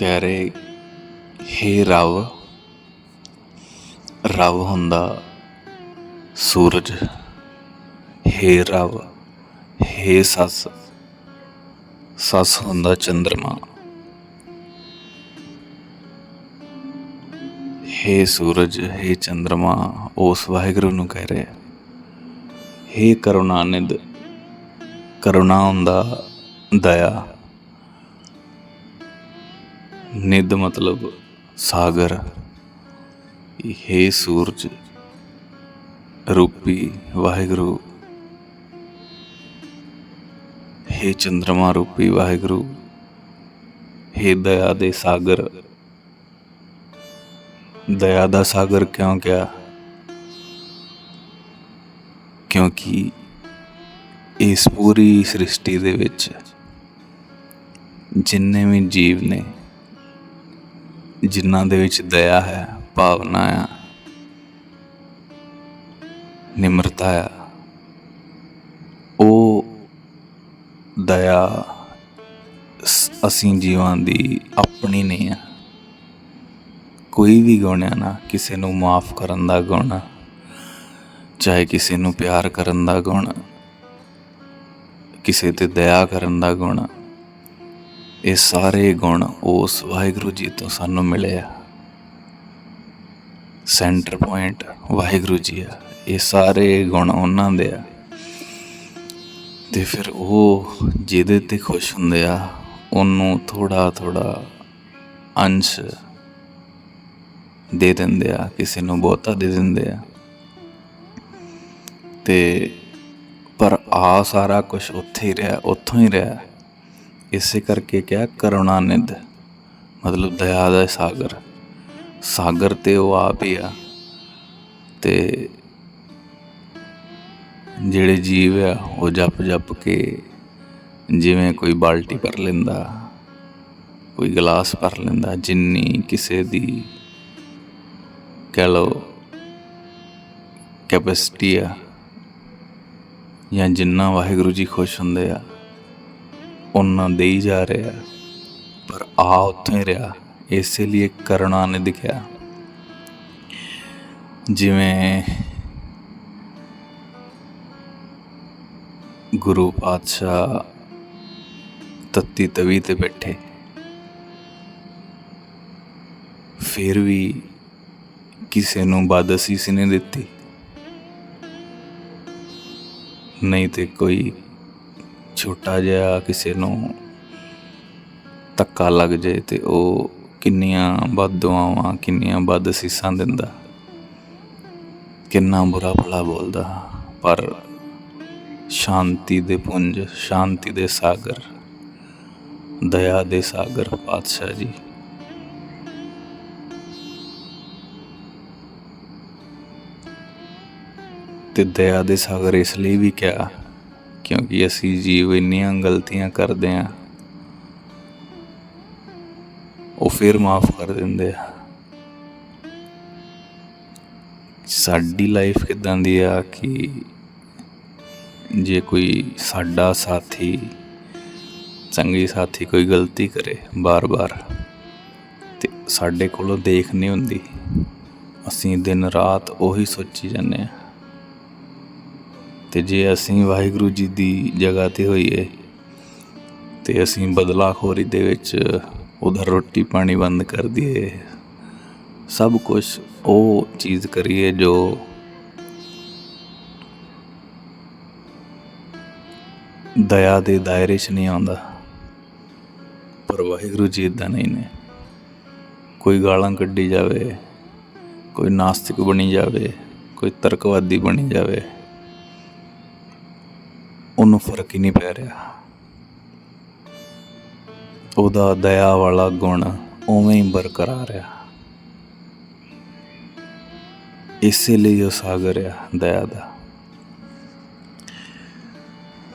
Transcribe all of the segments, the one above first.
ਕਹਿ ਰਹੇ, ਹੇ ਰਵ ਰਵ ਹੁੰਦਾ ਸੂਰਜ। ਹੇ ਰਵ, ਹੇ ਸੱਸ ਸੱਸ ਹੁੰਦਾ ਚੰਦਰਮਾ। ਹੇ ਸੂਰਜ, ਹੇ ਚੰਦਰਮਾ, ਉਸ ਵਾਹਿਗੁਰੂ ਨੂੰ ਕਹਿ ਰਿਹਾ। ਹੇ ਕਰੁਣਾਨਿਧ, ਕਰੁਣਾ ਹੁੰਦਾ ਦਇਆ। ਨਿਧ ਮਤਲਬ ਸਾਗਰ, ਹੇ ਸੂਰਜ, ਰੂਪੀ ਵਾਹਿਗੁਰੂ, ਹੇ ਚੰਦਰਮਾ ਰੂਪੀ ਵਾਹਿਗੁਰੂ, ਹੇ ਦਇਆ ਦੇ ਸਾਗਰ, ਦਇਆ ਦਾ ਸਾਗਰ ਕਿਉਂ ਕਿਹਾ ਕਿਉਂਕਿ ਇਸ ਪੂਰੀ ਸ੍ਰਿਸ਼ਟੀ ਦੇ ਵਿੱਚ ਜਿੰਨੇ ਵੀ ਜੀਵ ਨੇ ਜਿਨ੍ਹਾਂ ਦੇ ਵਿੱਚ ਦਇਆ ਹੈ, ਭਾਵਨਾ ਆ, ਨਿਮਰਤਾ ਆ, ਉਹ ਦਇਆ ਅਸੀਂ ਜੀਵਾਂ ਦੀ ਆਪਣੀ ਨਹੀਂ ਆ। ਕੋਈ ਵੀ ਗੁਣ ਆ ਨਾ, ਕਿਸੇ ਨੂੰ ਮਾਫ ਕਰਨ ਦਾ ਗੁਣ, ਚਾਹੇ ਕਿਸੇ ਨੂੰ ਪਿਆਰ ਕਰਨ ਦਾ ਗੁਣ, ਕਿਸੇ ਤੇ ਦਇਆ ਕਰਨ ਦਾ ਗੁਣ ਇਹ ਸਾਰੇ ਗੁਣ ਉਸ ਵਾਹਿਗੁਰੂ ਜੀ ਤੋਂ ਸਾਨੂੰ ਮਿਲੇ ਆ। ਸੈਂਟਰ ਪੁਆਇੰਟ ਵਾਹਿਗੁਰੂ ਜੀ ਆ। ਇਹ ਸਾਰੇ ਗੁਣ ਉਹਨਾਂ ਦੇ ਆ। ਤੇ ਫਿਰ ਉਹ ਜਿਹਦੇ ਤੇ ਖੁਸ਼ ਹੁੰਦੇ ਆ, ਉਹਨੂੰ ਥੋੜਾ ਥੋੜਾ ਅੰਸ਼ ਦੇ ਦਿੰਦੇ ਆ, ਕਿਸੇ ਨੂੰ ਬਹੁਤਾ ਦੇ ਦਿੰਦੇ ਆ। ਤੇ ਪਰ ਆ ਸਾਰਾ ਕੁਝ ਉੱਥੇ ਹੀ ਰਿਹਾ, ਉੱਥੋਂ ਹੀ ਰਿਹਾ। ਇਸੇ ਕਰਕੇ ਕਿਹਾ ਕਰੁਣਾਨਿਧ ਮਤਲਬ ਦਇਆ ਦਾ ਸਾਗਰ। ਸਾਗਰ ਤੇ ਉਹ ਆਪ ਹੀ ਆ। ਤੇ ਜਿਹੜੇ ਜੀਵ ਆ, ਉਹ ਜਪ ਜਪ ਕੇ ਜਿਵੇਂ ਕੋਈ ਬਾਲਟੀ ਭਰ ਲੈਂਦਾ, ਕੋਈ ਗਲਾਸ ਭਰ ਲੈਂਦਾ, ਜਿੰਨੀ ਕਿਸੇ ਦੀ ਕਹਿ ਲਓ ਕੈਪੈਸਿਟੀ ਆ ਜਾਂ ਜਿੰਨਾ ਵਾਹਿਗੁਰੂ ਜੀ ਖੁਸ਼ ਹੁੰਦੇ ਆ ਉਹਨਾਂ ਦੇਈ ਜਾ ਰਿਹਾ ਪਰ ਆ ਉੱਥੇ ਹੀ ਰਿਹਾ। ਇਸੇ ਲਈ ਕਰਣਾ ਨੇ ਦਿਖਿਆ। ਜਿਵੇਂ ਗੁਰੂ ਪਾਤਸ਼ਾਹ ਤੱਤੀ ਤਵੀ ਤੇ ਬੈਠੇ। ਫਿਰ ਵੀ ਕਿਸੇ ਨੂੰ ਬਾਦਸ਼ੀ ਸੀ ਨੇ ਦਿੱਤੀ। ਨਹੀਂ ਤੇ ਕੋਈ ਛੋਟਾ ਜਿਹਾ ਕਿਸੇ ਨੂੰ ਧੱਕਾ ਲੱਗ ਜਾਏ ਤੇ ਉਹ ਕਿੰਨੀਆਂ ਬਦਦੁਆਵਾਂ ਕਿੰਨੀਆਂ ਬਦਅਸੀਸਾਂ ਦਿੰਦਾ। ਕਿੰਨਾ ਬੁਰਾ ਭਲਾ ਬੋਲਦਾ, ਪਰ ਸ਼ਾਂਤੀ ਦੇ ਪੁੰਜ, ਸ਼ਾਂਤੀ ਦੇ ਸਾਗਰ, ਦਇਆ ਦੇ ਸਾਗਰ ਪਾਤਸ਼ਾਹ ਜੀ। ਤੇ ਦਇਆ ਦੇ ਸਾਗਰ ਇਸ ਲਈ ਵੀ ਕਿਹਾ ਕਿਉਂਕਿ ਅਸੀਂ ਜੀਵ ਇੰਨੀਆਂ ਗਲਤੀਆਂ ਕਰਦੇ ਆ ਉਹ ਫਿਰ ਮਾਫ ਕਰ ਦਿੰਦੇ ਆ। ਸਾਡੀ ਲਾਈਫ ਕਿਦਾਂ ਦੀ ਆ ਕਿ ਜੇ ਕੋਈ ਸਾਡਾ ਸਾਥੀ, ਚੰਗੀ ਸਾਥੀ ਕੋਈ ਗਲਤੀ ਕਰੇ ਬਾਰ-ਬਾਰ, ਤੇ ਸਾਡੇ ਕੋਲੋਂ ਦੇਖ ਨਹੀਂ ਹੁੰਦੀ, ਅਸੀਂ ਦਿਨ ਰਾਤ ਉਹੀ ਸੋਚੀ ਜਾਂਦੇ ਆ ਤੇ ਜੇ ਅਸੀਂ ਵਾਹਿਗੁਰੂ ਜੀ ਦੀ ਜਗ੍ਹਾ ਤੇ ਹੋਈਏ, ਤੇ ਅਸੀਂ ਬਦਲਾਖੋਰੀ ਦੇ ਵਿੱਚ ਉਧਰ ਰੋਟੀ ਪਾਣੀ ਬੰਦ ਕਰ ਦਈਏ, ਸਭ ਕੁਝ ਉਹ ਚੀਜ਼ ਕਰੀਏ ਜੋ ਦਇਆ ਦੇ ਦਾਇਰੇ 'ਚ ਨਹੀਂ ਆਉਂਦਾ। ਪਰ ਵਾਹਿਗੁਰੂ ਜੀ ਇਦਾਂ ਨਹੀਂ ਨੇ। ਕੋਈ ਗਾਲਾਂ ਕੱਢੀ ਜਾਵੇ, ਕੋਈ ਨਾਸਤਿਕ ਬਣੀ ਜਾਵੇ, ਕੋਈ ਤਰਕਵਾਦੀ ਬਣੀ ਜਾਵੇ ਉਹਨੂੰ ਫ਼ਰਕ ਹੀ ਨਹੀਂ ਪੈ ਰਿਹਾ। ਉਹਦਾ ਦਇਆ ਵਾਲਾ ਗੁਣ ਉਵੇਂ ਹੀ ਬਰਕਰਾਰ ਆ। ਇਸੇ ਲਈ ਉਹ ਸਾਗਰ ਆ, ਦਇਆ ਦਾ।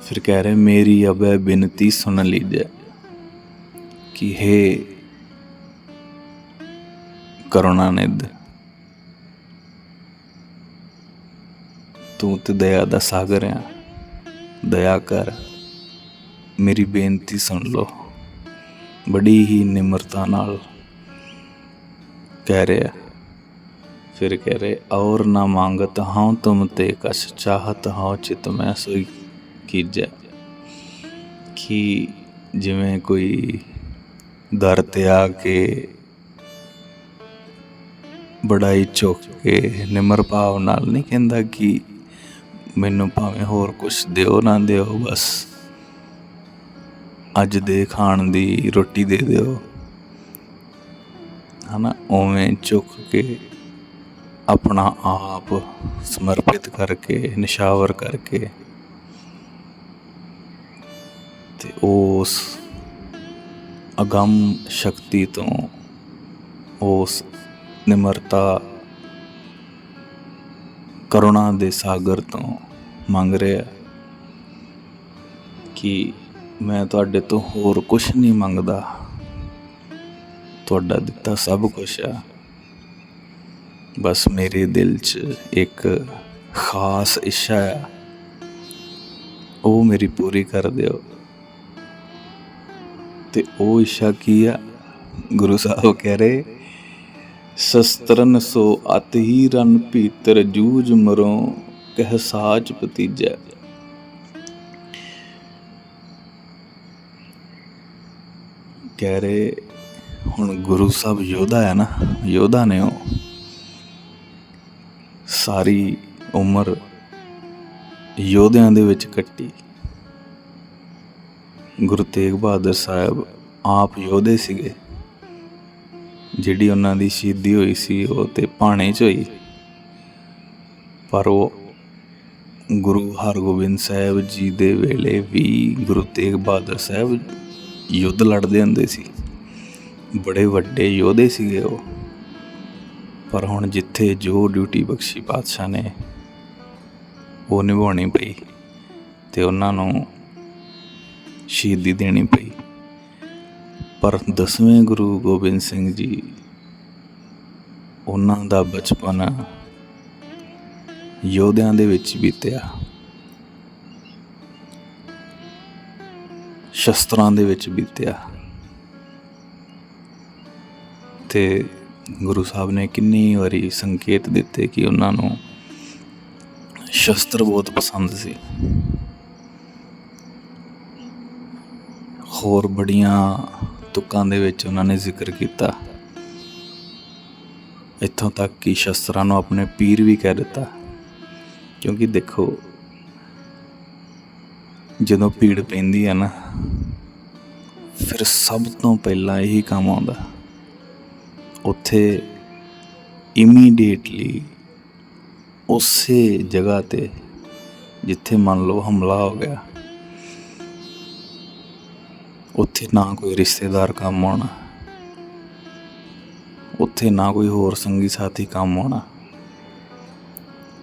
ਫਿਰ ਕਹਿ ਰਹੇ, ਮੇਰੀ ਅਬੈ ਬੇਨਤੀ ਸੁਣ ਲੀਜੈ ਕਿ ਹੈ ਕਰੁਣਾਨਿਧ, ਤੂੰ ਤੇ ਦਇਆ ਦਾ ਸਾਗਰ ਆ। ਦਇਆ ਕਰ। ਮੇਰੀ ਬੇਨਤੀ ਸੁਣ ਲਓ। ਬੜੀ ਹੀ ਨਿਮਰਤਾ ਨਾਲ ਕਹਿ ਰਿਹਾ। ਫਿਰ ਕਹਿ ਰਹੇ, ਔਰ ਨਾ ਮੰਗਤ ਹਾਂ ਤੁਮ ਤੇ ਕਛ, ਚਾਹਤ ਹਾਂ ਚਿਤ ਮੈਂ ਸੋਈ ਕੀਜੈ। ਕਿ ਜਿਵੇਂ ਕੋਈ ਦਰ ਤੇ ਆ ਕੇ ਬੜਾਈ ਚੁੱਕ ਕੇ ਨਿਮਰ ਭਾਵ ਨਾਲ ਨਹੀਂ ਕਹਿੰਦਾ ਕਿ ਮੈਨੂੰ ਭਾਵੇਂ ਹੋਰ ਕੁਝ ਦਿਓ ਨਾ ਦਿਓ, ਬਸ। ਅੱਜ ਦੇ ਖਾਣ ਦੀ ਰੋਟੀ ਦੇ ਦਿਓ। ਹਨਾ? ਉਵੇਂ ਚੁੱਕ ਕੇ ਆਪਣਾ ਆਪ ਸਮਰਪਿਤ ਕਰਕੇ, ਨਿਸ਼ਾਵਰ ਕਰਕੇ ਤੇ ਉਸ ਅਗੰਮ ਸ਼ਕਤੀ ਤੋਂ ਉਸ ਨਿਮਰਤਾ ਕਰੁਣਾ ਦੇ ਸਾਗਰ ਤੋਂ ਮੰਗ ਰਿਹਾ ਕਿ ਮੈਂ ਤੁਹਾਡੇ ਤੋਂ ਹੋਰ ਕੁਝ ਨਹੀਂ ਮੰਗਦਾ। ਤੁਹਾਡਾ ਦਿੱਤਾ ਸਭ ਕੁਝ ਆ। ਬਸ ਮੇਰੇ ਦਿਲ 'ਚ ਇੱਕ ਖਾਸ ਇੱਛਾ ਆ। ਉਹ ਮੇਰੀ ਪੂਰੀ ਕਰ ਦਿਓ। ਤੇ ਉਹ ਇੱਛਾ ਕੀ ਆ? ਗੁਰੂ ਸਾਹਿਬ ਕਹਿ ਰਹੇ ਸ਼ਸਤਰਨ ਸੋ ਅਤ ਹੀ ਰਨ ਭੀਤਰ ਜੂਝ ਮਰੋ, ਕਹਿ ਸਾਚ ਭਤੀਜੈ। ਕਹਿ ਰਹੇ, ਹੁਣ ਗੁਰੂ ਸਾਹਿਬ ਯੋਧਾ ਹੈ ਨਾ, ਯੋਧਾ ਨੇ ਉਹ ਸਾਰੀ ਉਮਰ ਯੋਧਿਆਂ ਦੇ ਵਿੱਚ ਕੱਟੀ। ਗੁਰੂ ਤੇਗ ਬਹਾਦਰ ਸਾਹਿਬ ਆਪ ਯੋਧੇ ਸੀਗੇ। ਜਿਹੜੀ ਉਹਨਾਂ ਦੀ ਸ਼ਹੀਦੀ ਹੋਈ ਸੀ, ਉਹ ਤੇ ਭਾਣੇ 'ਚ ਹੋਈ। ਪਰ ਉਹ ਗੁਰੂ ਹਰਗੋਬਿੰਦ ਸਾਹਿਬ ਜੀ ਦੇ ਵੇਲੇ ਵੀ ਗੁਰੂ ਤੇਗ ਬਹਾਦਰ ਸਾਹਿਬ ਯੁੱਧ ਲੜਦੇ ਹੁੰਦੇ ਸੀ। ਬੜੇ ਵੱਡੇ ਯੋਧੇ ਸੀਗੇ ਉਹ। ਪਰ ਹੁਣ ਜਿੱਥੇ ਜੋ ਡਿਊਟੀ ਬਖਸ਼ੀ ਪਾਤਸ਼ਾਹ ਨੇ, ਉਹ ਨਿਭਾਉਣੀ ਪਈ ਤੇ ਉਹਨਾਂ ਨੂੰ ਸ਼ਹੀਦੀ ਦੇਣੀ ਪਈ। ਪਰ ਦਸਵੇਂ ਗੁਰੂ ਗੋਬਿੰਦ ਸਿੰਘ ਜੀ, ਉਹਨਾਂ ਦਾ ਬਚਪਨ ਯੋਧਿਆਂ ਦੇ ਵਿੱਚ ਬੀਤਿਆ। ਸ਼ਸਤਰਾਂ ਦੇ ਵਿੱਚ ਬੀਤਿਆ। ਤੇ ਗੁਰੂ ਸਾਹਿਬ ਨੇ ਕਿੰਨੀ ਵਾਰੀ ਸੰਕੇਤ ਦਿੱਤੇ ਕਿ ਉਹਨਾਂ ਨੂੰ ਸ਼ਸਤਰ ਬਹੁਤ ਪਸੰਦ ਸੀ। ਹੋਰ ਬੜੀਆਂ ਤੁਕਾਂ ਦੇ ਵਿੱਚ ਉਹਨਾਂ ਨੇ ਜ਼ਿਕਰ ਕੀਤਾ। ਇੱਥੋਂ ਤੱਕ ਕਿ ਸ਼ਸਤਰਾਂ ਨੂੰ ਆਪਣੇ ਪੀਰ ਵੀ ਕਹਿ ਦਿੱਤਾ। ਕਿਉਂਕਿ ਦੇਖੋ, ਜਦੋਂ ਭੀੜ ਪੈਂਦੀ ਹੈ ਨਾ, ਫਿਰ ਸਭ ਤੋਂ ਪਹਿਲਾਂ ਇਹੀ ਕੰਮ ਆਉਂਦਾ। ਉੱਥੇ ਇਮੀਡੀਏਟਲੀ ਉਸੇ ਜਗ੍ਹਾ ਤੇ ਜਿੱਥੇ ਮੰਨ ਲਓ ਹਮਲਾ ਹੋ ਗਿਆ। ਉੱਥੇ ਨਾ ਕੋਈ ਰਿਸ਼ਤੇਦਾਰ ਕੰਮ ਆਉਣਾ। ਉੱਥੇ ਨਾ ਕੋਈ ਹੋਰ ਸੰਗੀ ਸਾਥੀ ਕੰਮ ਆਉਣਾ।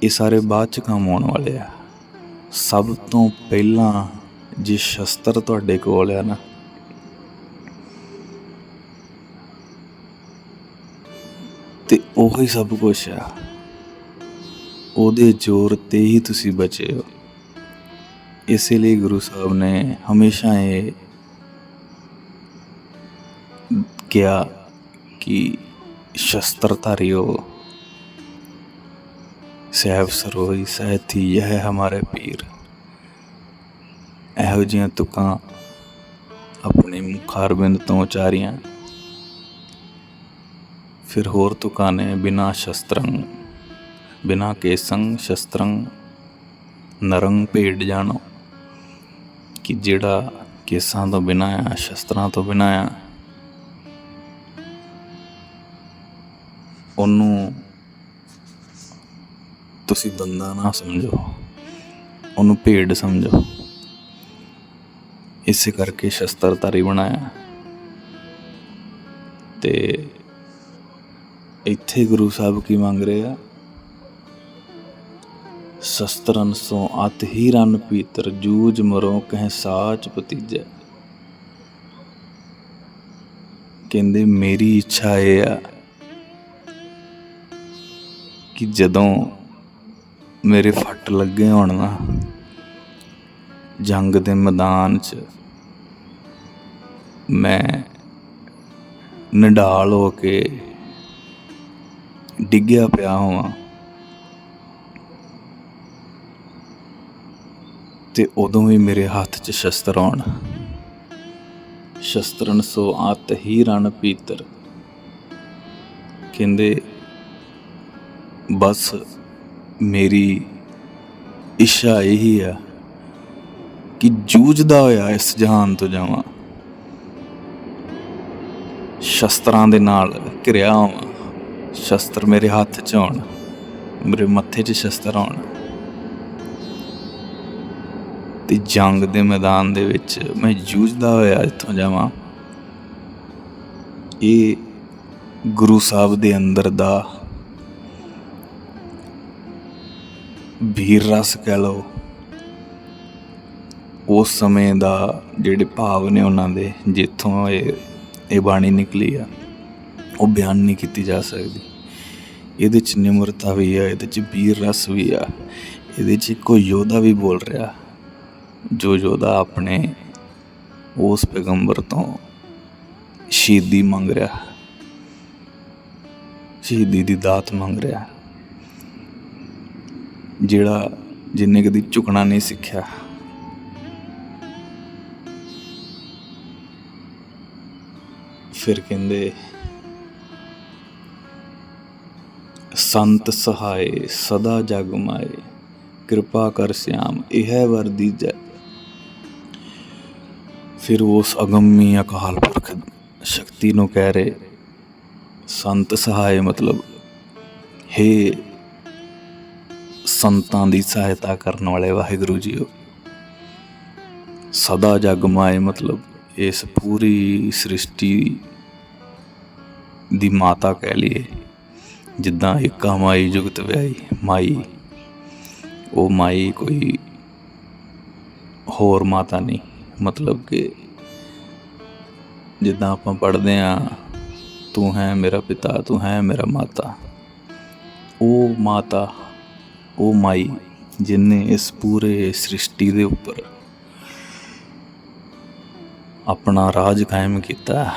ਇਹ ਸਾਰੇ ਬਾਅਦ ਚ ਕੰਮ ਆਉਣ ਵਾਲੇ ਆ। ਸਭ ਤੋਂ ਪਹਿਲਾਂ ਜੇ ਸ਼ਸਤਰ ਤੁਹਾਡੇ ਕੋਲ ਆ ਨਾ। ਤੇ ਉਹੀ ਸਭ ਕੁਝ ਆ। ਉਹਦੇ ਜ਼ੋਰ ਤੇ ਹੀ ਤੁਸੀਂ ਬਚੇ ਹੋ। ਇਸੇ ਲਈ ਗੁਰੂ ਸਾਹਿਬ ਨੇ ਹਮੇਸ਼ਾ ਇਹ ਕਿਹਾ ਕਿ ਸ਼ਸਤਰ ਧਾਰਿਓ ਸਹਿਬ ਸਰੋਈ ਸਹਿਥੀ ਇਹ ਹਮਾਰੇ ਪੀਰ। ਇਹੋ ਜਿਹੀਆਂ ਤੁਕਾਂ ਆਪਣੇ ਮੁਖਾਰਬਿੰਦ ਤੋਂ ਉਚਾਰੀਆਂ। ਫਿਰ ਹੋਰ ਤੁਕਾਂ ਨੇ ਬਿਨਾ ਸ਼ਸਤਰੰ, ਬਿਨਾ ਕੇਸੰ ਸ਼ਸਤਰੰ ਨਰੰਗ ਭੇਡ ਜਾਣੋ ਕਿ ਜਿਹੜਾ ਕੇਸਾਂ ਤੋਂ ਬਿਨਾ ਆ, ਸ਼ਸਤਰਾਂ ਤੋਂ ਬਿਨਾ ਆ ਉਹਨੂੰ ਤੁਸੀਂ ਬੰਦਾ ਨਾ ਸਮਝੋ, ਉਹਨੂੰ ਭੇਡ ਸਮਝੋ। ਇਸੇ ਕਰਕੇ ਸ਼ਸਤਰਧਾਰੀ ਬਣਾਇਆ। ਤੇ ਇੱਥੇ ਗੁਰੂ ਸਾਹਿਬ ਕੀ ਮੰਗ ਰਹੇ ਆ? ਸ਼ਸਤਰਨ ਸੋ ਅਤ ਹੀ ਰਨ ਪੀਤਰ, ਜੂਝ ਮਰੋ ਕਹਿ ਸਾਚ ਭਤੀਜੈ। ਕਹਿੰਦੇ, ਮੇਰੀ ਇੱਛਾ ਇਹ ਆ ਕਿ ਜਦੋਂ ਮੇਰੇ ਫੱਟ ਲੱਗੇ ਹੋਣ ਨਾ, ਜੰਗ ਦੇ ਮੈਦਾਨ 'ਚ ਮੈਂ ਨਿਢਾਲ ਹੋ ਕੇ ਡਿੱਗਿਆ ਪਿਆ ਹੋਵਾਂ ਤੇ ਉਦੋਂ ਵੀ ਮੇਰੇ ਹੱਥ 'ਚ ਸ਼ਸਤਰ ਆਉਣ। ਸ਼ਸਤਰਨ ਸੋ ਆਤ ਹੀ ਰਣ ਪੀਤਰ। ਕਹਿੰਦੇ ਬਸ ਮੇਰੀ ਇੱਛਾ ਇਹੀ ਆ ਕਿ ਜੂਝਦਾ ਹੋਇਆ ਇਸ ਜਹਾਨ ਤੋਂ ਜਾਵਾਂ। ਸ਼ਸਤਰਾਂ ਦੇ ਨਾਲ ਘਿਰਿਆ ਹੋਵਾਂ। ਸ਼ਸਤਰ ਮੇਰੇ ਹੱਥ 'ਚ ਆਉਣ ਮੇਰੇ ਮੱਥੇ 'ਚ ਸ਼ਸਤਰ ਆਉਣ ਤੇ ਜੰਗ ਦੇ ਮੈਦਾਨ ਦੇ ਵਿੱਚ ਮੈਂ ਜੂਝਦਾ ਹੋਇਆ ਇੱਥੋਂ ਜਾਵਾਂ। ਇਹ ਗੁਰੂ ਸਾਹਿਬ ਦੇ ਅੰਦਰ ਦਾ ਵੀਰ ਰਸ ਕਹਿ ਲਓ, ਉਸ ਸਮੇਂ ਦਾ ਜਿਹੜੇ ਭਾਵ ਨੇ ਉਹਨਾਂ ਦੇ, ਜਿੱਥੋਂ ਇਹ ਇਹ ਬਾਣੀ ਨਿਕਲੀ ਆ, ਉਹ ਬਿਆਨ ਨਹੀਂ ਕੀਤੀ ਜਾ ਸਕਦੀ। ਇਹਦੇ ਚ ਨਿਮਰਤਾ ਵੀ ਆ, ਇਹਦੇ ਚ ਵੀਰ ਰਸ ਵੀ ਆ, ਇਹਦੇ ਚ ਇੱਕੋ ਯੋਧਾ ਵੀ ਬੋਲ ਰਿਹਾ, ਜੋ ਯੋਧਾ ਆਪਣੇ ਉਸ ਪੈਗੰਬਰ ਤੋਂ ਸ਼ਹੀਦੀ ਮੰਗ ਰਿਹਾ, ਸ਼ਹੀਦੀ ਦੀ ਦਾਤ ਮੰਗ ਰਿਹਾ। ਜਿਹੜਾ ਜਿੰਨੇ ਕਦੀ ਝੁਕਣਾ ਨਹੀਂ ਸਿੱਖਿਆ। ਫਿਰ ਕਹਿੰਦੇ, ਸੰਤ ਸਹਾਏ, ਸਦਾ ਜਗ ਮਾਏ, ਕਿਰਪਾ ਕਰ ਸਿਆਮ, ਇਹ ਵਰ ਦੀਜੈ ਫਿਰ ਉਸ ਅਗੰਮੀ ਅਕਾਲ ਪੁਰਖ ਸ਼ਕਤੀ ਨੂੰ ਕਹਿ ਰਹੇ, ਸੰਤ ਸਹਾਏ ਮਤਲਬ, ਹੇ ਸੰਤਾਂ ਦੀ ਸਹਾਇਤਾ ਕਰਨ ਵਾਲੇ ਵਾਹਿਗੁਰੂ ਜੀਓ। ਸਦਾ ਜਗ ਮਾਏ ਮਤਲਬ ਇਸ ਪੂਰੀ ਸ੍ਰਿਸ਼ਟੀ ਦੀ ਮਾਤਾ ਕਹਿ ਲਈਏ, ਜਿੱਦਾਂ ਏਕਾ ਮਾਈ ਜੁਗਤ ਵਿਆਈ ਮਾਈ, ਉਹ ਮਾਈ ਕੋਈ ਹੋਰ ਮਾਤਾ ਨਹੀਂ, ਮਤਲਬ ਕਿ ਜਿੱਦਾਂ ਆਪਾਂ ਪੜ੍ਹਦੇ ਆ ਤੂੰ ਹੈ ਮੇਰਾ ਪਿਤਾ, ਤੂੰ ਹੈ ਮੇਰਾ ਮਾਤਾ, ਉਹ ਮਾਤਾ ਉਹ ਮਾਈ ਜਿਨੇ ਇਸ ਪੂਰੇ ਸ੍ਰਿਸ਼ਟੀ ਦੇ ਉੱਪਰ ਆਪਣਾ ਰਾਜ ਕਾਇਮ ਕੀਤਾ,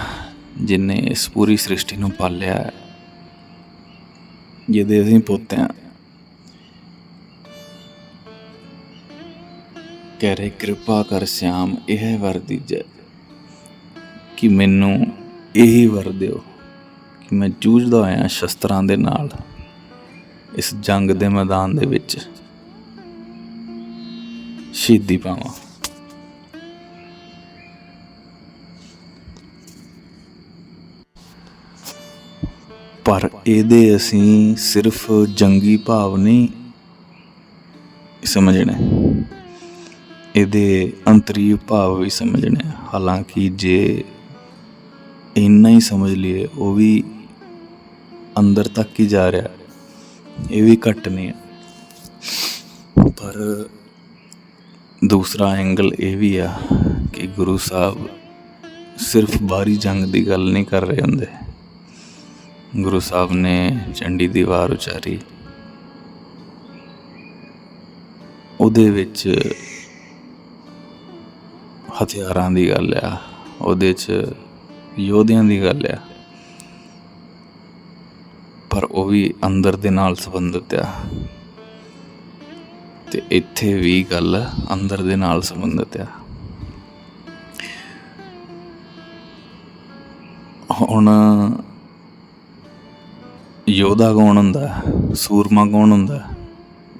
ਜਿਨੇ ਇਸ ਪੂਰੀ ਸ੍ਰਿਸ਼ਟੀ ਨੂੰ ਪਾਲਿਆ ਹੈ। ਜਿਹਦੇ ਅਸੀਂ ਪੁੱਤ ਹਾਂ ਕਹਿ ਰਹੇ ਕਿਰਪਾ ਕਰ ਸਿਆਮ, ਇਹ ਵਰ ਦੀਜੈ ਕਿ ਮੈਨੂੰ ਇਹੀ ਵਰ ਦਿਓ ਕਿ ਮੈਂ ਜੂਝਦਾ ਹੋਇਆ ਸ਼ਸਤਰਾਂ ਦੇ ਨਾਲ ਇਸ ਜੰਗ ਦੇ ਮੈਦਾਨ ਦੇ ਵਿੱਚ ਸ਼ਹੀਦੀ ਪਾਵਾਂ। ਪਰ ਇਹਦੇ ਅਸੀਂ ਸਿਰਫ ਜੰਗੀ ਭਾਵ ਨਹੀਂ ਸਮਝਣਾ। ਇਹਦੇ ਅੰਤਰੀ ਭਾਵ ਵੀ ਸਮਝਣੇ। ਹਾਲਾਂਕਿ ਜੇ ਇੰਨਾ ਹੀ ਸਮਝ ਲਈਏ, ਉਹ ਵੀ ਅੰਦਰ ਤੱਕ ਹੀ ਜਾ ਰਿਹਾ। ਇਹ ਵੀ ਘੱਟ ਨਹੀਂ ਹੈ ਪਰ ਦੂਸਰਾ ਐਂਗਲ ਇਹ ਵੀ ਆ ਕਿ ਗੁਰੂ ਸਾਹਿਬ ਸਿਰਫ ਬਾਹਰੀ ਜੰਗ ਦੀ ਗੱਲ ਨਹੀਂ ਕਰ ਰਹੇ ਹੁੰਦੇ। ਗੁਰੂ ਸਾਹਿਬ ਨੇ ਚੰਡੀ ਦੀ ਵਾਰ ਉਚਾਰੀ। ਉਹਦੇ ਵਿੱਚ ਹਥਿਆਰਾਂ ਦੀ ਗੱਲ ਆ। ਉਹਦੇ 'ਚ ਯੋਧਿਆਂ ਦੀ ਗੱਲ ਆ। ਉਹ ਵੀ ਅੰਦਰ ਦੇ ਨਾਲ ਸੰਬੰਧਿਤ ਆ। ਤੇ ਇੱਥੇ ਵੀ ਗੱਲ ਅੰਦਰ ਦੇ ਨਾਲ ਸੰਬੰਧਿਤ ਆ। ਹੁਣ ਯੋਧਾ ਕੌਣ ਹੁੰਦਾ? ਸੂਰਮਾ ਕੌਣ ਹੁੰਦਾ?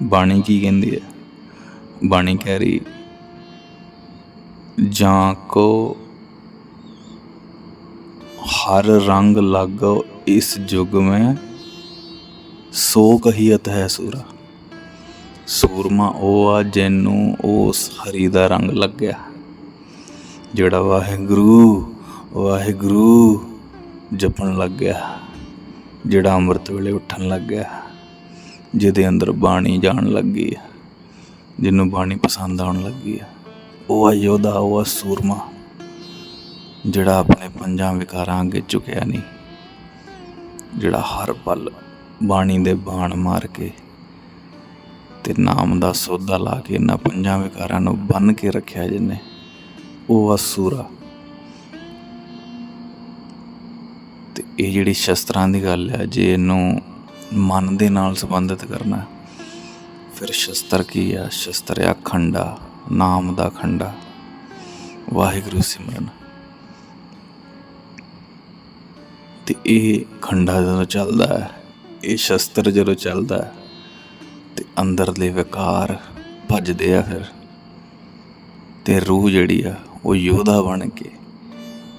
ਬਾਣੀ ਕੀ ਕਹਿੰਦੀ ਹੈ? ਬਾਣੀ ਕਹਿ ਰਹੀ, ਜਾਂ ਕੋ ਹਰ ਰੰਗ ਲਾਗੋ ਇਸ ਯੁਗ ਮੈਂ ਸੋ ਕਹੀਤ ਹੈ ਸੂਰਾ। ਸੂਰਮਾ ਉਹ ਆ ਜਿਹਨੂੰ ਉਸ ਹਰੀ ਦਾ ਰੰਗ ਲੱਗਿਆ। ਜਿਹੜਾ ਵਾਹਿਗੁਰੂ ਵਾਹਿਗੁਰੂ ਜਪਣ ਲੱਗ ਗਿਆ ਜਿਹੜਾ ਅੰਮ੍ਰਿਤ ਵੇਲੇ ਉੱਠਣ ਲੱਗ ਗਿਆ ਜਿਹਦੇ ਅੰਦਰ ਬਾਣੀ ਜਾਣ ਲੱਗੀ ਹੈ ਜਿਹਨੂੰ ਬਾਣੀ ਪਸੰਦ ਆਉਣ ਲੱਗੀ ਹੈ ਉਹ ਆ ਯੋਧਾ, ਉਹ ਆ ਸੂਰਮਾ। ਜਿਹੜਾ ਆਪਣੇ ਪੰਜਾਂ ਵਿਕਾਰਾਂ ਅੱਗੇ ਝੁਕਿਆ ਨਹੀਂ। ਜਿਹੜਾ ਹਰ ਪਲ ਬਾਣੀ ਦੇ ਬਾਣ ਮਾਰ ਕੇ ਤੇ ਨਾਮ ਦਾ ਸੌਦਾ ਲਾ ਕੇ ਇਹਨਾਂ ਪੰਜਾਂ ਵਿਕਾਰਾਂ ਨੂੰ ਬੰਨ ਕੇ ਰੱਖਿਆ ਜਿਹਨੇ, ਉਹ ਆ ਸੂਰਾ। ਤੇ ਇਹ ਜਿਹੜੀ ਸ਼ਸਤਰਾਂ ਦੀ ਗੱਲ ਹੈ ਜੇ ਇਹਨੂੰ ਮਨ ਦੇ ਨਾਲ ਸੰਬੰਧਿਤ ਕਰਨਾ, ਫਿਰ ਸ਼ਸਤਰ ਕੀ ਆ? ਸ਼ਸਤਰ ਆ ਖੰਡਾ, ਨਾਮ ਦਾ ਖੰਡਾ। ਵਾਹਿਗੁਰੂ ਸਿਮਰਨ। ਤੇ ਇਹ ਖੰਡਾ ਜਦੋਂ ਚੱਲਦਾ ਹੈ ਇਹ ਸ਼ਸਤਰ ਜਦੋਂ ਚੱਲਦਾ ਹੈ ਤੇ ਅੰਦਰਲੇ ਵਿਕਾਰ ਭੱਜਦੇ ਆ ਫਿਰ। ਤੇ ਰੂਹ ਜਿਹੜੀ ਆ, ਉਹ ਯੋਧਾ ਬਣ ਕੇ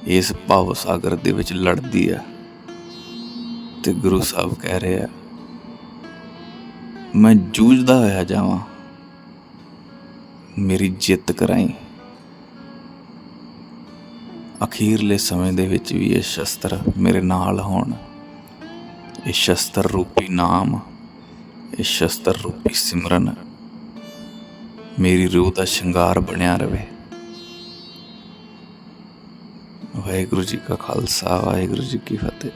ਇਸ ਭਵ ਸਾਗਰ ਦੇ ਵਿੱਚ ਲੜਦੀ ਆ। ਤੇ ਗੁਰੂ ਸਾਹਿਬ ਕਹਿ ਰਹੇ ਆ, ਮੈਂ ਜੂਝਦਾ ਹੋਇਆ ਜਾਵਾਂ। ਮੇਰੀ ਜਿੱਤ ਕਰਾਈ। ਅਖੀਰਲੇ ਸਮੇਂ ਦੇ ਵਿੱਚ ਵੀ ਇਹ ਸ਼ਸਤਰ ਮੇਰੇ ਨਾਲ ਹੋਣ। ਇਹ ਸ਼ਸਤਰ ਰੂਪੀ ਨਾਮ, ਇਹ ਸ਼ਸਤਰ ਰੂਪੀ ਸਿਮਰਨ। ਮੇਰੀ ਰੂਹ ਦਾ ਸ਼ਿੰਗਾਰ ਬਣਿਆ ਰਵੇ। ਵਾਹਿਗੁਰੂ ਜੀ ਕਾ ਖਾਲਸਾ, ਵਾਹਿਗੁਰੂ ਜੀ ਕੀ ਫਤਿਹ।